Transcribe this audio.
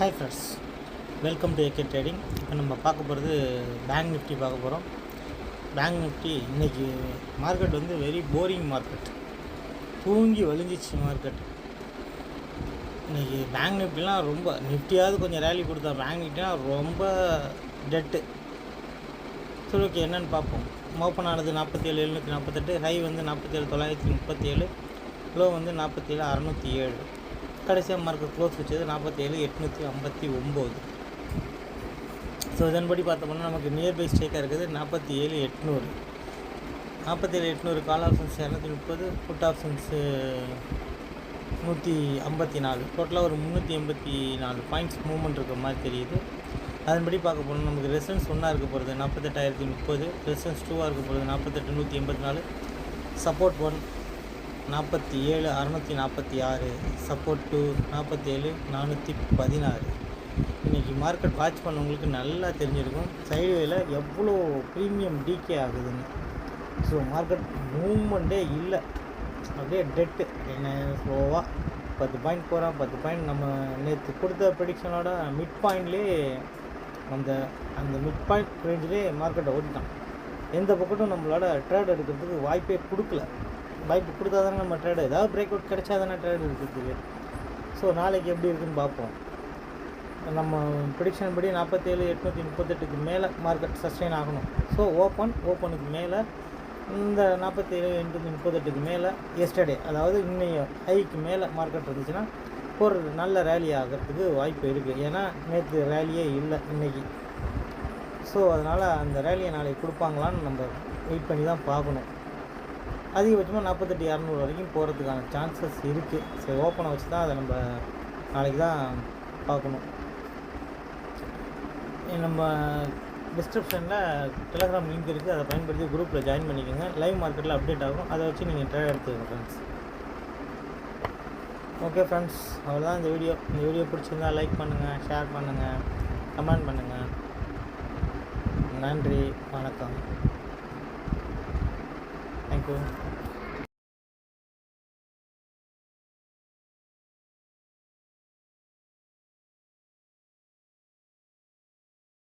Hi friends welcome to AK trading இப்போ நம்ம பார்க்க போகிறது பேங்க் நிஃப்டி பார்க்க போகிறோம் பேங்க் நிஃப்டி இன்றைக்கி மார்க்கெட் வந்து வெரி போரிங் மார்க்கெட் தூங்கி வலிஞ்சிச்சு மார்க்கெட் இன்றைக்கி பேங்க் நிஃப்டிலாம் ரொம்ப நிஃப்டியாவது கொஞ்சம் ரேலி கொடுத்தா பேங்க் நிஃப்டிலாம் ரொம்ப டெட்டு சரி ஓகே என்னென்னு பார்ப்போம். ஓப்பன் ஆனது நாற்பத்தேழு எழுநூற்றி நாற்பத்தெட்டு ஹை வந்து நாற்பத்தேழு தொள்ளாயிரத்தி முப்பத்தி ஏழு லோ வந்து நாற்பத்தேழு அறநூற்றி ஏழு. கடைசியாக மார்க்கெட் க்ளோஸ் வச்சது நாற்பத்தேழு எட்நூற்றி ஐம்பத்தி ஒம்பது. ஸோ இதன்படி பார்த்தோம்னா நமக்கு நியர்பை ஸ்டேக்காக இருக்குது. நாற்பத்தி ஏழு எட்நூறு. நாற்பத்தேழு எட்நூறு கால் ஆப்ஷன்ஸ் இரநூத்தி முப்பது ஃபுட் ஆப்ஷன்ஸு நூற்றி ஐம்பத்தி நாலு டோட்டலாக ஒரு முந்நூற்றி எண்பத்தி நாலு பாயிண்ட்ஸ் மூவ்மெண்ட் இருக்கிற மாதிரி தெரியுது. அதன்படி பார்க்க போனால் நமக்கு ரெசன்ஸ் ஒன்றா இருக்க போகிறது நாற்பத்தெட்டாயிரத்தி முப்பது ரெசன்ஸ் டூவாக இருக்க போகிறது நாற்பத்தெட்டு நூற்றி எண்பத்தி நாலு சப்போர்ட் ஒன் நாற்பத்தி ஏழு அறநூற்றி நாற்பத்தி ஆறு சப்போர்ட் டூ நாற்பத்தி ஏழு நானூற்றி பதினாறு. இன்றைக்கி மார்க்கெட் வாட்ச் பண்ணவங்களுக்கு நல்லா தெரிஞ்சிருக்கும். சைடுவேல எவ்வளோ ப்ரீமியம் டிகே ஆகுதுன்னு. ஸோ மார்க்கெட் மூவ்மெண்ட்டே இல்லை. அப்படியே டெட்டு என்ன ஸ்லோவாக பத்து பாயிண்ட் போகிறான் பத்து பாயிண்ட் நம்ம நேற்று கொடுத்த ப்ரெடிக்ஷனோட மிட் பாயிண்ட்லேயே அந்த அந்த மிட் பாயிண்ட் ரேஞ்சிலே மார்க்கெட்டை ஓட்டிட்டான். எந்த பக்கத்தும் நம்மளோட ட்ரேட் எடுக்கிறதுக்கு வாய்ப்பே கொடுக்கல. வாய்ப்பு கொடுத்தா தானே நம்ம ட்ரேடு ஏதாவது பிரேக் அவுட் கிடைச்சா தானே ட்ரேட் இருக்கிறதுக்கு ஸோ நாளைக்கு எப்படி இருக்குன்னு பார்ப்போம். நம்ம ப்ரிடிக்ஷன் படி நாற்பத்தேழு எட்நூற்றி முப்பத்தெட்டுக்கு மேலே மார்க்கெட் சஸ்டெயின் ஆகணும். ஸோ ஓப்பன் ஓப்பனுக்கு மேலே இந்த நாற்பத்தேழு எட்நூற்றி முப்பத்தெட்டுக்கு மேலே எஸ்டர்டே அதாவது இன்னைய ஹைக்கு மேலே மார்க்கெட் இருந்துச்சுன்னா ஒரு நல்ல ரேலி ஆகிறதுக்கு வாய்ப்பு இருக்குது ஏன்னா நேற்று ரேலியே இல்லை இன்றைக்கி ஸோ அதனால் அந்த ரேலியை நாளைக்கு கொடுப்பாங்களான்னு நம்ம வெயிட் பண்ணி தான் பார்க்கணும். அதிகபட்சமாக நாற்பத்தெட்டு இரநூறு வரைக்கும் போகிறதுக்கான சான்சஸ் இருக்குது சரி ஓப்பனை வச்சு தான் அதை நம்ம நாளைக்கு தான் பார்க்கணும். நம்ம டிஸ்கிரிப்ஷனில் டெலகிராம் லிங்க் இருக்குது அதை பயன்படுத்தி குரூப்பில் ஜாயின் பண்ணிக்கோங்க. லைவ் மார்க்கெட்டில் அப்டேட் ஆகும். அதை வச்சு நீங்கள் ட்ரேட் எடுத்துக்கோங்க ஃப்ரெண்ட்ஸ் ஓகே ஃப்ரெண்ட்ஸ் அவ்வளோதான் இந்த வீடியோ இந்த வீடியோ பிடிச்சிருந்தா லைக் பண்ணுங்கள் ஷேர் பண்ணுங்கள் கமெண்ட் பண்ணுங்கள் நன்றி வணக்கம். thank you